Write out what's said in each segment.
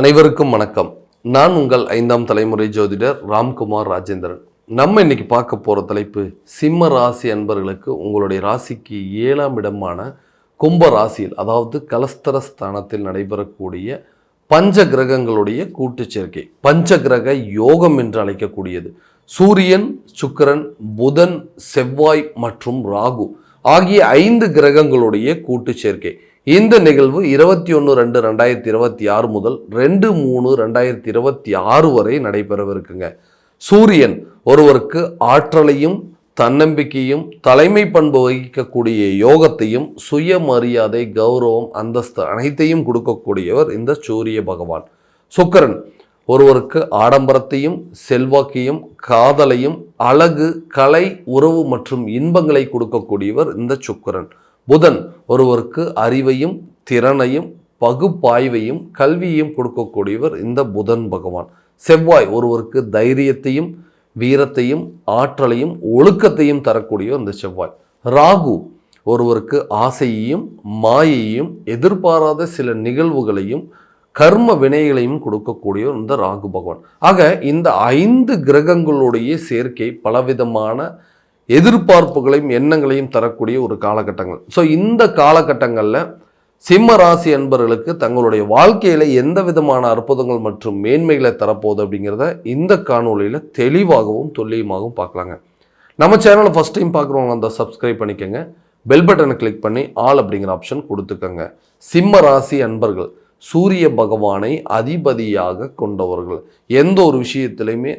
அனைவருக்கும் வணக்கம். நான் உங்கள் ஐந்தாம் தலைமுறை ஜோதிடர் ராம்குமார் ராஜேந்திரன். நம்ம இன்னைக்கு பார்க்க போகிற தலைப்பு சிம்ம ராசி அன்பர்களுக்கு உங்களுடைய ராசிக்கு ஏழாம் இடமான கும்ப ராசியில் அதாவது கலஸ்தர ஸ்தானத்தில் நடைபெறக்கூடிய பஞ்ச கிரகங்களுடைய கூட்டு சேர்க்கை பஞ்ச கிரக யோகம் என்று அழைக்கக்கூடியது. சூரியன் சுக்கிரன் புதன் செவ்வாய் மற்றும் ராகு ஆகிய ஐந்து கிரகங்களுடைய கூட்டு சேர்க்கை. இந்த நிகழ்வு இருபத்தி ஒன்று ரெண்டு ரெண்டாயிரத்தி இருபத்தி ஆறு முதல் ரெண்டு மூணு ரெண்டாயிரத்தி இருபத்தி ஆறு வரை நடைபெறவிருக்குங்க. சூரியன் ஒருவருக்கு ஆற்றலையும் தன்னம்பிக்கையும் தலைமை பண்பு வகிக்கக்கூடிய யோகத்தையும் சுயமரியாதை கௌரவம் அந்தஸ்து அனைத்தையும் கொடுக்கக்கூடியவர் இந்த சூரிய பகவான். சுக்கிரன் ஒருவருக்கு ஆடம்பரத்தையும் செல்வாக்கையும் காதலையும் அழகு கலை உறவு மற்றும் இன்பங்களை கொடுக்கக்கூடியவர் இந்த சுக்கிரன். புதன் ஒருவருக்கு அறிவையும் திறனையும் பகுப்பாய்வையும் கல்வியையும் கொடுக்கக்கூடியவர் இந்த புதன் பகவான். செவ்வாய் ஒருவருக்கு தைரியத்தையும் வீரத்தையும் ஆற்றலையும் ஒழுக்கத்தையும் தரக்கூடியவர் இந்த செவ்வாய். ராகு ஒருவருக்கு ஆசையையும் மாயையும் எதிர்பாராத சில நிகழ்வுகளையும் கர்ம வினைகளையும் கொடுக்கக்கூடியவர் இந்த ராகு பகவான். ஆக இந்த ஐந்து கிரகங்களுடைய சேர்க்கை பலவிதமான எதிர்பார்ப்புகளையும் எண்ணங்களையும் தரக்கூடிய ஒரு காலகட்டங்கள். ஸோ இந்த காலகட்டங்களில் சிம்ம ராசி அன்பர்களுக்கு தங்களுடைய வாழ்க்கையில் எந்த விதமான அற்புதங்கள் மற்றும் மேன்மைகளை தரப்போகுது அப்படிங்கிறத இந்த காணொளியில் தெளிவாகவும் துல்லியமாகவும் பார்க்கலாங்க. நம்ம சேனலை ஃபஸ்ட் டைம் பார்க்குறவங்க அந்த சப்ஸ்கிரைப் பண்ணிக்கோங்க. பெல் பட்டனை கிளிக் பண்ணி ஆல் அப்படிங்கிற ஆப்ஷன் கொடுத்துக்கோங்க. சிம்ம ராசி அன்பர்கள் சூரிய பகவானை அதிபதியாக கொண்டவர்கள். எந்த ஒரு விஷயத்திலையுமே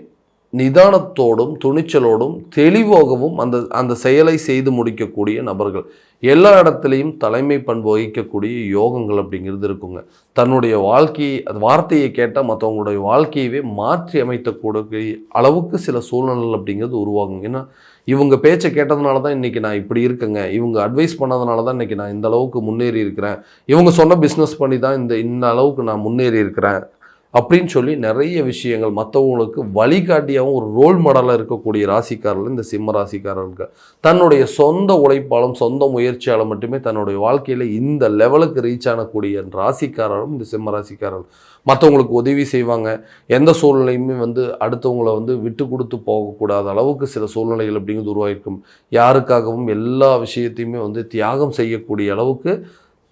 நிதானத்தோடும் துணிச்சலோடும் தெளிவாகவும் அந்த அந்த செயலை செய்து முடிக்கக்கூடிய நபர்கள். எல்லா இடத்துலையும் தலைமை பண்பு வகிக்கக்கூடிய யோகங்கள் அப்படிங்கிறது இருக்குங்க. தன்னுடைய வாழ்க்கையை அது வார்த்தையை கேட்டால் மற்றவங்களுடைய வாழ்க்கையவே மாற்றி அமைத்தக்கூடிய அளவுக்கு சில சூழ்நிலைகள் அப்படிங்கிறது உருவாகுங்க. ஏன்னா இவங்க பேச்சை கேட்டதுனால தான் இன்றைக்கி நான் இப்படி இருக்கேங்க. இவங்க அட்வைஸ் பண்ணதுனால தான் இன்றைக்கி நான் இந்த அளவுக்கு முன்னேறி இருக்கிறேன். இவங்க சொன்ன பிஸ்னஸ் பண்ணி தான் இந்த இந்த அளவுக்கு நான் முன்னேறி இருக்கிறேன். அப்படின்னு சொல்லி நிறைய விஷயங்கள் மற்றவங்களுக்கு வழிகாட்டியாகவும் ஒரு ரோல் மாடலாக இருக்கக்கூடிய ராசிக்காரர்கள் இந்த சிம்ம ராசிக்காரர்கள். தன்னுடைய சொந்த உழைப்பாலும் சொந்த முயற்சியாலும் மட்டுமே தன்னுடைய வாழ்க்கையில் இந்த லெவலுக்கு ரீச் ஆனக்கூடிய ராசிக்காரரும் இந்த சிம்ம ராசிக்காரர்கள். மற்றவங்களுக்கு உதவி செய்வாங்க. எந்த சூழ்நிலையுமே வந்து அடுத்தவங்களை வந்து விட்டு கொடுத்து போகக்கூடாத அளவுக்கு சில சூழ்நிலைகள் அப்படிங்கிறது உருவாகிருக்கும் யாருக்காகவும் எல்லா விஷயத்தையுமே வந்து தியாகம் செய்யக்கூடிய அளவுக்கு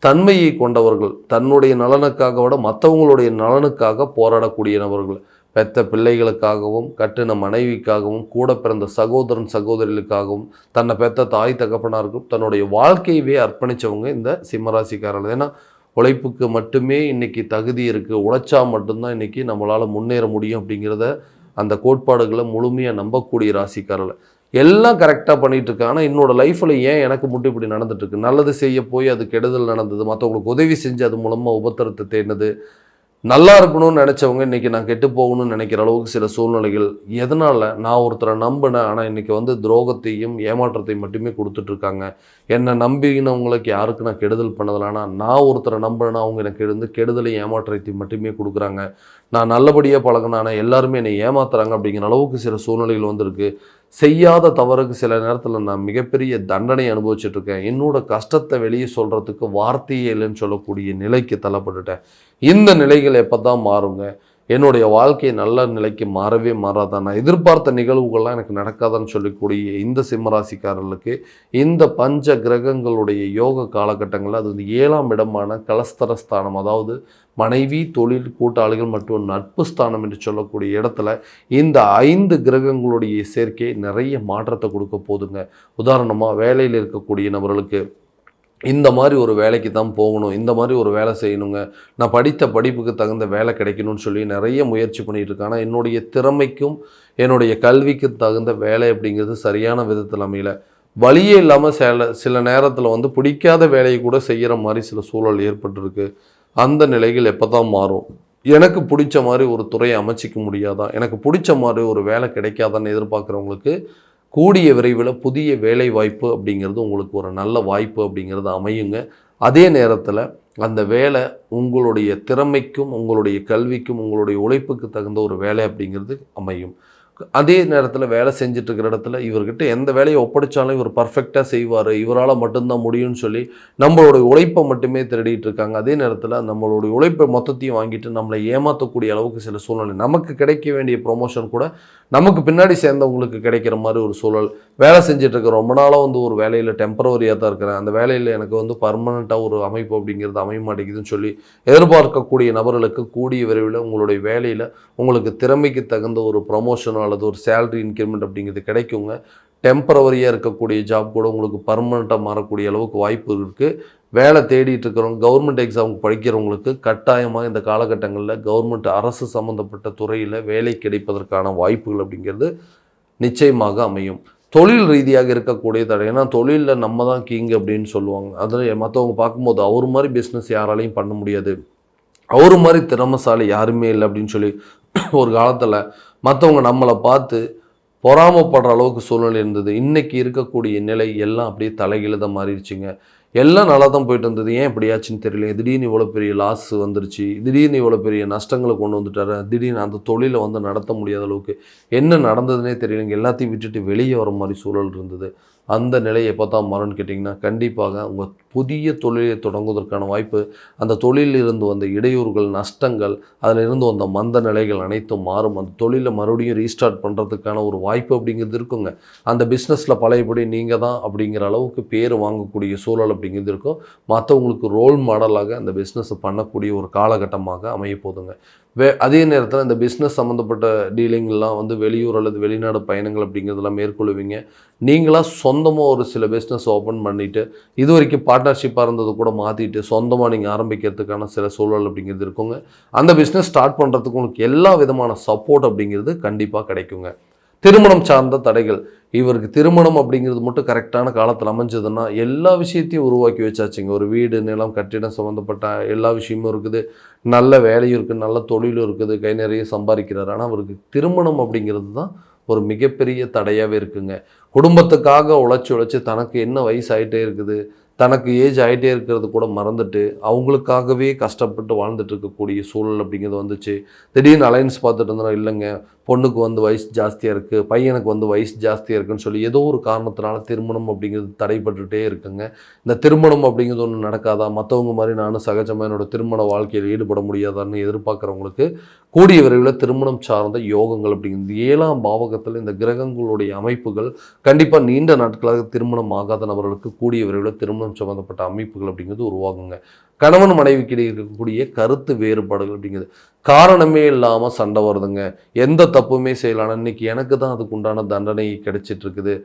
தன்மையை கொண்டவர்கள் தன்னுடைய நலனுக்காக விட மற்றவங்களுடைய நலனுக்காக போராடக்கூடியவர்கள் பெத்த பிள்ளைகளுக்காகவும் கட்டின மனைவிக்காகவும் கூட பிறந்த சகோதரன் சகோதரிகளுக்காகவும் தன்னை பெத்த தாய் தகப்பனாருக்கும் தன்னுடைய வாழ்க்கையவே அர்ப்பணித்தவங்க இந்த சிம்மராசிக்காரர்கள். ஏன்னா உழைப்புக்கு மட்டுமே இன்னைக்கு தகுதி இருக்குது உழைச்சா மட்டும்தான் இன்றைக்கி நம்மளால் முன்னேற முடியும் அப்படிங்கிறத அந்த கோட்பாடுகளை முழுமையாக நம்பக்கூடிய ராசிக்காரர்கள். எல்லாம் கரெக்டாக பண்ணிட்டு ஆனால் என்னோடய லைஃப்பில் ஏன் எனக்கு மட்டும் இப்படி நடந்துட்டுருக்கு? நல்லது செய்ய போய் அது கெடுதல் நடந்தது. மற்றவங்களுக்கு உதவி செஞ்சு அது மூலமாக உபத்திரத்தை தேடினது. நல்லா இருக்கணும்னு நினச்சவங்க இன்றைக்கி நான் கெட்டு போகணும்னு நினைக்கிற அளவுக்கு சில சூழ்நிலைகள் எதனால்? நான் ஒருத்தரை நம்பினேன். ஆனால் இன்றைக்கி வந்து துரோகத்தையும் ஏமாற்றத்தையும் மட்டுமே கொடுத்துட்ருக்காங்க என்னை நம்பினவங்களுக்கு யாருக்கு நான் கெடுதல் பண்ணதில்லைனா ஆனால் நான் ஒருத்தரை நம்பினேன்னா அவங்க எனக்கு இருந்து கெடுதலையும் ஏமாற்றத்தையும் மட்டுமே கொடுக்குறாங்க. நான் நல்லபடியாக பழகினான. எல்லாருமே என்னை ஏமாத்துறாங்க அப்படிங்கிற அளவுக்கு சில சூழ்நிலைகள் வந்திருக்கு. செய்யாத தவறுக்கு சில நேரத்தில் நான் மிகப்பெரிய தண்டனை அனுபவிச்சிட்ருக்கேன். என்னோட கஷ்டத்தை வெளியே சொல்கிறதுக்கு வார்த்தையே இல்லைன்னு சொல்லக்கூடிய நிலைக்கு தள்ளப்பட்டுட்டேன். இந்த நிலைகள் எப்போ தான் மாறுங்க? என்னுடைய வாழ்க்கையை நல்ல நிலைக்கு மாறவே மாறாதா நான் எதிர்பார்த்த நிகழ்வுகள்லாம் எனக்கு நடக்காதான்னு சொல்லக்கூடிய இந்த சிம்மராசிக்காரர்களுக்கு இந்த பஞ்ச கிரகங்களுடைய யோக காலகட்டங்களில் அது வந்து ஏழாம் இடமான கலஸ்தரஸ்தானம் அதாவது மனைவி தொழில் கூட்டாளிகள் மற்றும் நட்பு ஸ்தானம் என்று சொல்லக்கூடிய இடத்துல இந்த ஐந்து கிரகங்களுடைய சேர்க்கை நிறைய மாற்றத்தை கொடுக்க போதுங்க. உதாரணமாக வேலையில் இருக்கக்கூடிய நபர்களுக்கு இந்த மாதிரி ஒரு வேலைக்கு தான் போகணும் இந்த மாதிரி ஒரு வேலை செய்யணுங்க. நான் படித்த படிப்புக்கு தகுந்த வேலை கிடைக்கணும்னு சொல்லி நிறைய முயற்சி பண்ணிகிட்டு இருக்கேன் ஆனால் என்னுடைய திறமைக்கும் என்னுடைய கல்விக்கு தகுந்த வேலை அப்படிங்கிறது சரியான விதத்தில் அமையல. வழியே இல்லாமல் சில சில நேரத்தில் வந்து பிடிக்காத வேலையை கூட செய்கிற மாதிரி சில சூழல் ஏற்பட்டிருக்கு. அந்த நிலைகள் எப்போ தான் மாறும்? எனக்கு பிடிச்ச மாதிரி ஒரு துறையை அமைச்சிக்க முடியாதா? எனக்கு பிடிச்ச மாதிரி ஒரு வேலை கிடைக்காதான்னு எதிர்பார்க்குறவங்களுக்கு கூடிய விரைவில் புதிய வேலை வாய்ப்பு அப்படிங்கிறது உங்களுக்கு ஒரு நல்ல வாய்ப்பு அப்படிங்கிறது அமையுங்க. அதே நேரத்தில் அந்த வேலை உங்களுடைய திறமைக்கும் உங்களுடைய கல்விக்கும் உங்களுடைய உழைப்புக்கு தகுந்த ஒரு வேலை அப்படிங்கிறது அமையும். அதே நேரத்தில் வேலை செஞ்சுட்டு இருக்கிற இடத்துல இவர்கிட்ட எந்த வேலையை ஒப்படைச்சாலும் இவர் பர்ஃபெக்டாக செய்வார். இவரால் மட்டும்தான் முடியும்னு சொல்லி நம்மளுடைய உழைப்பை மட்டுமே திருடிட்டு இருக்காங்க அதே நேரத்தில் நம்மளுடைய உழைப்பை மொத்தத்தையும் வாங்கிட்டு நம்மளை ஏமாற்றக்கூடிய அளவுக்கு சில சூழ்நிலை. நமக்கு கிடைக்க வேண்டிய ப்ரொமோஷன் கூட நமக்கு பின்னாடி சேர்ந்தவங்களுக்கு கிடைக்கிற மாதிரி ஒரு சூழல். வேலை செஞ்சுட்டு இருக்க ரொம்ப நாளாக வந்து ஒரு வேலையில் டெம்பரவரியாக தான் இருக்கிறேன். அந்த வேலையில் எனக்கு வந்து பர்மனெண்ட்டாக ஒரு அமைப்பு அப்படிங்கிறது அமைய மாட்டேங்குதுன்னு சொல்லி எதிர்பார்க்கக்கூடிய நபர்களுக்கு கூடிய விரைவில் உங்களுடைய வேலையில் உங்களுக்கு திறமைக்கு தகுந்த ஒரு ப்ரொமோஷனோ அல்லது ஒரு சேலரி இன்க்ரிமெண்ட் அப்படிங்கிறது கிடைக்குங்க. டெம்பரவரியாக இருக்கக்கூடிய ஜாப் கூட உங்களுக்கு பர்மனெண்ட்டாக மாறக்கூடிய அளவுக்கு வாய்ப்பு இருக்குது வேலை தேடிட்டு இருக்கிறவங்க கவர்மெண்ட் எக்ஸாமுக்கு படிக்கிறவங்களுக்கு கட்டாயமாக இந்த காலகட்டங்களில் கவர்மெண்ட் அரசு சம்மந்தப்பட்ட துறையில் வேலை கிடைப்பதற்கான வாய்ப்புகள் அப்படிங்கிறது நிச்சயமாக அமையும். தொழில் ரீதியாக இருக்கக்கூடிய தடை ஏன்னா தொழிலில் நம்ம தான் கிங் அப்படின்னு சொல்லுவாங்க. அதில் மற்றவங்க பார்க்கும்போது அவர் மாதிரி பிஸ்னஸ் யாராலையும் பண்ண முடியாது. அவர் மாதிரி திறமசாலி யாருமே இல்லை அப்படின்னு சொல்லி ஒரு காலத்தில் மற்றவங்க நம்மளை பார்த்து பொறாமப்படுற அளவுக்கு சூழ்நிலை இருந்தது. இன்றைக்கி இருக்கக்கூடிய நிலை எல்லாம் அப்படியே தலைகீழத மாறிடுச்சுங்க. எல்லாம் நல்லா தான் போயிட்டு இருந்தது. ஏன் இப்படியாச்சுன்னு தெரியல. திடீர்னு இவ்வளோ பெரிய லாஸ் வந்துருச்சு. திடீர்னு இவ்வளோ பெரிய நஷ்டங்களை கொண்டு வந்துட்டாரு. திடீர்னு அந்த தொழிலை வந்து நடத்த முடியாத அளவுக்கு என்ன நடந்ததுன்னே தெரியலங்க. எல்லாத்தையும் விட்டுட்டு வெளியே வர மாதிரி சூழல் இருந்தது. அந்த நிலையை எப்போ தான் மாறும்னு கேட்டிங்கன்னா கண்டிப்பாக உங்கள் புதிய தொழிலை தொடங்குவதற்கான வாய்ப்பு அந்த தொழிலில் இருந்து வந்த இடையூறுகள் நஷ்டங்கள் அதில் இருந்து வந்த மந்த நிலைகள் அனைத்தும் மாறும். அந்த தொழிலை மறுபடியும் ரீஸ்டார்ட் பண்ணுறதுக்கான ஒரு வாய்ப்பு அப்படிங்கிறது இருக்குங்க. அந்த பிஸ்னஸில் பழையபடி நீங்கள் தான் அப்படிங்கிற அளவுக்கு பேர் வாங்கக்கூடிய சூழல் அப்படிங்கிறது இருக்கும். மற்றவங்களுக்கு ரோல் மாடலாக அந்த பிஸ்னஸை பண்ணக்கூடிய ஒரு காலகட்டமாக அமைய போதுங்க வே அதே நேரத்தில் இந்த பிஸ்னஸ் சம்மந்தப்பட்ட டீலிங்லாம் வந்து வெளியூர் அல்லது வெளிநாடு பயணங்கள் அப்படிங்கிறதெல்லாம் மேற்கொள்வீங்க. நீங்களாக சொந்தமாக ஒரு சில பிஸ்னஸ் ஓப்பன் பண்ணிவிட்டு இது வரைக்கும் பார்ட்னர்ஷிப்பாக இருந்தது கூட மாற்றிட்டு சொந்தமாக நீங்கள் ஆரம்பிக்கிறதுக்கான சில சூழல் அப்படிங்கிறது இருக்குங்க. அந்த பிஸ்னஸ் ஸ்டார்ட் பண்ணுறதுக்கு உங்களுக்கு எல்லா விதமான சப்போர்ட் அப்படிங்கிறது கண்டிப்பாக கிடைக்குங்க. திருமணம் சார்ந்த தடைகள். இவருக்கு திருமணம் அப்படிங்கிறது மட்டும் கரெக்டான காலத்தில் அமைஞ்சதுன்னா எல்லா விஷயத்தையும் உருவாக்கி வச்சாச்சுங்க. ஒரு வீடு நிலம் கட்டிடம் சம்மந்தப்பட்ட எல்லா விஷயமும் இருக்குது. நல்ல வேலையும் இருக்குது நல்ல தொழிலும் இருக்குது. கை நிறைய சம்பாதிக்கிறார். ஆனால் அவருக்கு திருமணம் அப்படிங்கிறது தான் ஒரு மிகப்பெரிய தடையாகவே இருக்குங்க. குடும்பத்துக்காக உழைச்சி உழைச்சி தனக்கு என்ன வயசாகிட்டே இருக்குது? தனக்கு ஏஜ் ஆகிட்டே இருக்கிறது கூட மறந்துட்டு அவங்களுக்காகவே கஷ்டப்பட்டு வாழ்ந்துட்டு இருக்கக்கூடிய சூழல் அப்படிங்கிறது வந்துச்சு. திடீர்னு அலைன்ஸ் பார்த்துட்டு இருந்தோம் இல்லைங்க. பொண்ணுக்கு வந்து வயசு ஜாஸ்தியாக இருக்குது பையனுக்கு வந்து வயசு ஜாஸ்தியாக இருக்குன்னு சொல்லி ஏதோ ஒரு காரணத்தினால திருமணம் அப்படிங்கிறது தடைப்பட்டுகிட்டே இருக்குங்க. இந்த திருமணம் அப்படிங்கிறது ஒன்று நடக்காதா? மற்றவங்க மாதிரி நானும் சகஜமாக என்னோடய திருமண வாழ்க்கையில் ஈடுபட முடியாதான்னு எதிர்பார்க்குறவங்களுக்கு கூடிய விரைவில் திருமணம் சார்ந்த யோகங்கள் அப்படிங்கிறது. ஏழாம் பாவகத்தில் இந்த கிரகங்களுடைய அமைப்புகள் கண்டிப்பாக நீண்ட நாட்களாக திருமணம் ஆகாத நபர்களுக்கு கூடிய விரைவில் திருமணம் சம்மந்தப்பட்ட அமைப்புகள் அப்படிங்கிறது உருவாகுங்க. கணவன் மனைவிக்கு இடையே இருக்கக்கூடிய கருத்து வேறுபாடுகள் அப்படிங்கிறது. காரணமே இல்லாமல் சண்டை வருதுங்க. எந்த தப்புமே செய்யலான்னு இன்னைக்கு எனக்கு தான் அதுக்கு உண்டான தண்டனை கிடைச்சிட்டு இருக்குது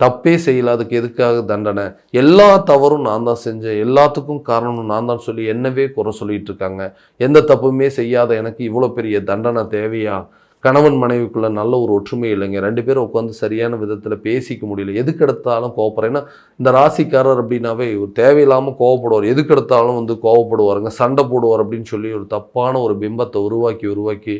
தப்பே செய்யல அதுக்கு எதுக்காக தண்டனை? எல்லா தவறும் நான் தான் செஞ்சேன். எல்லாத்துக்கும் காரணம் நான் தான் சொல்லி என்னவே குறை சொல்லிட்டு இருக்காங்க எந்த தப்புமே செய்யாத எனக்கு இவ்வளோ பெரிய தண்டனை தேவையா? கணவன் மனைவிக்குள்ள நல்ல ஒரு ஒற்றுமை இல்லைங்க. ரெண்டு பேரும் உட்காந்து சரியான விதத்தில் பேசிக்க முடியல. எதுக்கு எடுத்தாலும் கோவப்படுறேன். ஏன்னா இந்த ராசிக்காரர் அப்படின்னாவே ஒரு தேவையில்லாமல் கோவப்படுவார். எதுக்கு எடுத்தாலும் வந்து கோவப்படுவாருங்க. சண்டை போடுவார் அப்படின்னு சொல்லி ஒரு தப்பான ஒரு பிம்பத்தை உருவாக்கி உருவாக்கி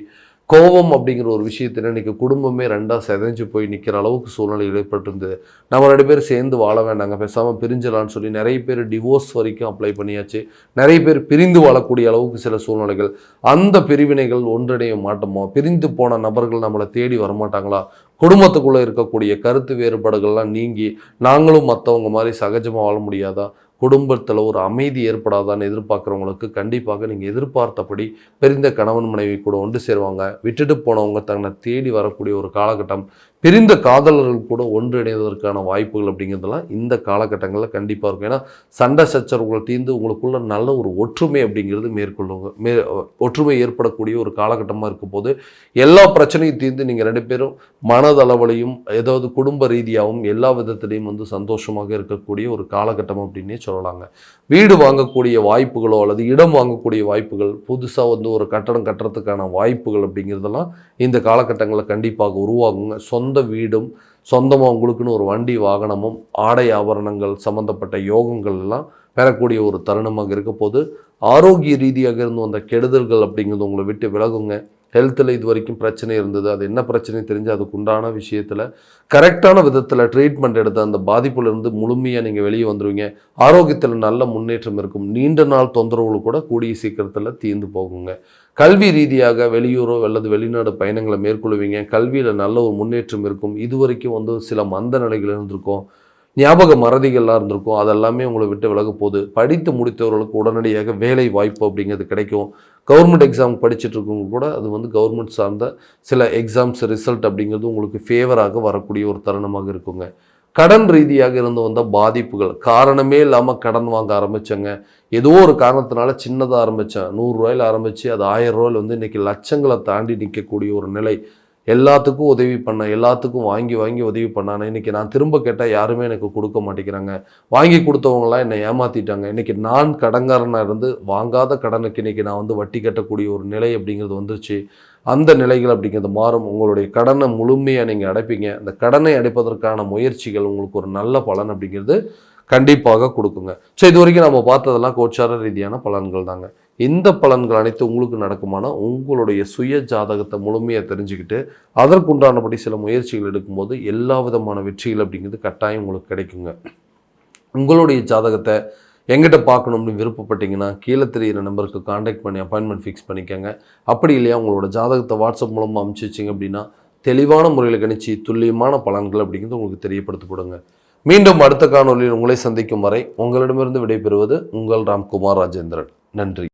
கோபம் அப்படிங்கிற ஒரு விஷயத்தில் இன்னைக்கு குடும்பமே ரெண்டாக செதைஞ்சு போய் நிற்கிற அளவுக்கு சூழ்நிலை ஏற்பட்டிருந்தது நம்ம ரெண்டு பேர் சேர்ந்து வாழ வேண்டாங்க பேசாமல் பிரிஞ்சலான்னு சொல்லி நிறைய பேர் டிவோர்ஸ் வரைக்கும் அப்ளை பண்ணியாச்சு. நிறைய பேர் பிரிந்து வாழக்கூடிய அளவுக்கு சில சூழ்நிலைகள். அந்த பிரிவினைகள் ஒன்றடைய மாட்டோமோ? பிரிந்து போன நபர்கள் நம்மளை தேடி வரமாட்டாங்களா? குடும்பத்துக்குள்ளே இருக்கக்கூடிய கருத்து வேறுபாடுகள்லாம் நீங்கி நாங்களும் மற்றவங்க மாதிரி சகஜமாக வாழ முடியாதா? குடும்பத்தில் ஒரு அமைதி ஏற்படாதான்னு எதிர்பார்க்குறவங்களுக்கு கண்டிப்பாக நீங்கள் எதிர்பார்த்தபடி பிரிந்த கணவன் மனைவி கூட ஒன்று சேருவாங்க. விட்டுட்டு போனவங்க தன்னை தேடி வரக்கூடிய ஒரு காலகட்டம் பிரிந்த காதலர்கள் கூட ஒன்றிணைவதற்கான வாய்ப்புகள் அப்படிங்கிறதெல்லாம் இந்த காலகட்டங்களில் கண்டிப்பாக இருக்கும். ஏன்னா சண்டை சச்சரவுகள் தீர்ந்து உங்களுக்குள்ள நல்ல ஒரு ஒற்றுமை அப்படிங்கிறது மேற்கொள்ளுங்க மே ஒற்றுமை ஏற்படக்கூடிய ஒரு காலகட்டமாக இருக்கும் போது எல்லா பிரச்சனையும் தீர்ந்து நீங்கள் ரெண்டு பேரும் மனதளவுலையும் ஏதாவது குடும்ப ரீதியாகவும் எல்லா விதத்திலையும் வந்து சந்தோஷமாக இருக்கக்கூடிய ஒரு காலகட்டம் அப்படின்னே சொல்லலாங்க. வீடு வாங்கக்கூடிய வாய்ப்புகளோ அல்லது இடம் வாங்கக்கூடிய வாய்ப்புகள் புதுசாக வந்து ஒரு கட்டடம் கட்டுறதுக்கான வாய்ப்புகள் அப்படிங்கிறதெல்லாம் இந்த காலகட்டங்களில் கண்டிப்பாக உருவாகுங்க. சொந்த வீடும் சொந்தமாக உங்களுக்குன்னு ஒரு வண்டி வாகனமும் ஆடை ஆபரணங்கள் சம்மந்தப்பட்ட யோகங்கள் எல்லாம் பெறக்கூடிய ஒரு தருணமாக இருக்க போது ஆரோக்கிய ரீதியாக இருந்து வந்த கெடுதல்கள் அப்படிங்கிறது உங்களை விட்டு விலகுங்க. ஹெல்த்தில் இது வரைக்கும் பிரச்சனை இருந்தது. அது என்ன பிரச்சனை தெரிஞ்சு அதுக்கு உண்டான விஷயத்தில் கரெக்டான விதத்தில் ட்ரீட்மெண்ட் எடுத்து அந்த பாதிப்புலேருந்து முழுமையாக நீங்கள் வெளியே வந்துடுவீங்க ஆரோக்கியத்தில் நல்ல முன்னேற்றம் இருக்கும். நீண்ட நாள் தொந்தரவுகள் கூட கூடிய சீக்கிரத்தில் தீர்ந்து போகுங்க. கல்வி ரீதியாக வெளியூரோ அல்லது வெளிநாடு பயணங்களை மேற்கொள்வீங்க. கல்வியில் நல்ல ஒரு முன்னேற்றம் இருக்கும். இது வரைக்கும் வந்து சில மந்த நிலைகள் இருந்திருக்கும். ஞாபக மறதிகள்லாம் இருந்திருக்கும். அதெல்லாமே உங்களை விட்டு விலக போகுது. படித்து முடித்தவர்களுக்கு உடனடியாக வேலை வாய்ப்பு அப்படிங்கிறது கிடைக்கும். கவர்மெண்ட் எக்ஸாம் படிச்சுட்டு இருக்கவங்க கூட அது வந்து கவர்மெண்ட் சார்ந்த சில எக்ஸாம்ஸ் ரிசல்ட் அப்படிங்கிறது உங்களுக்கு ஃபேவராக வரக்கூடிய ஒரு தருணமாக இருக்குங்க. கடன் ரீதியாக இருந்து வந்த பாதிப்புகள் காரணமே இல்லாமல் கடன் வாங்க ஆரம்பித்தேங்க ஏதோ ஒரு காரணத்தினால சின்னதாக ஆரம்பித்தேன் நூறுரூவாயில் ஆரம்பித்து அது ஆயிரம் ரூபாயில் வந்து இன்றைக்கி லட்சங்களை தாண்டி நிற்கக்கூடிய ஒரு நிலை. எல்லாத்துக்கும் உதவி பண்ண எல்லாத்துக்கும் வாங்கி வாங்கி உதவி பண்ணானே. இன்னைக்கு நான் திரும்ப கேட்டால் யாருமே எனக்கு கொடுக்க மாட்டேங்கிறாங்க. வாங்கி கொடுத்தவங்களாம் என்னை ஏமாத்திட்டாங்க. இன்னைக்கு நான் கடன்காரனாக இருந்து வாங்காத கடனுக்கு இன்னைக்கு நான் வந்து வட்டி கட்டக்கூடிய ஒரு நிலை அப்படிங்கிறது வந்துருச்சு. அந்த நிலைகள் அப்படிங்கிறது மாறும். உங்களுடைய கடனை முழுமையாக நீங்கள் அடைப்பீங்க. அந்த கடனை அடைப்பதற்கான முயற்சிகள் உங்களுக்கு ஒரு நல்ல பலன் அப்படிங்கிறது கண்டிப்பாக கொடுக்குங்க. ஸோ இது வரைக்கும் நம்ம பார்த்ததெல்லாம் கோச்சார ரீதியான பலன்கள் தாங்க. இந்த பலன்கள் அனைத்து உங்களுக்கு நடக்குமானா உங்களுடைய சுய ஜாதகத்தை முழுமையாக தெரிஞ்சுக்கிட்டு அதற்குண்டானபடி சில முயற்சிகள் எடுக்கும்போது எல்லா விதமான வெற்றிகள் அப்படிங்கிறது கட்டாயம் உங்களுக்கு கிடைக்குங்க. உங்களுடைய ஜாதகத்தை எங்கிட்ட பார்க்கணும்னு விருப்பப்பட்டீங்கன்னா கீழே தெரியிற நம்பருக்கு காண்டாக்ட் பண்ணி அப்பாயின்மெண்ட் ஃபிக்ஸ் பண்ணிக்கோங்க. அப்படி இல்லையா உங்களோட ஜாதகத்தை வாட்ஸ்அப் மூலமாக அமுச்சு வச்சிங்க அப்படின்னா தெளிவான முறையில் கணிச்சு துல்லியமான பலன்கள் அப்படிங்கிறது உங்களுக்கு தெரியப்படுத்தப்படுங்க. மீண்டும் அடுத்த காணொலியில் உங்களை சந்திக்கும் வரை உங்களிடமிருந்து விடைபெறுவது உங்கள் ராம்குமார் ராஜேந்திரன். நன்றி.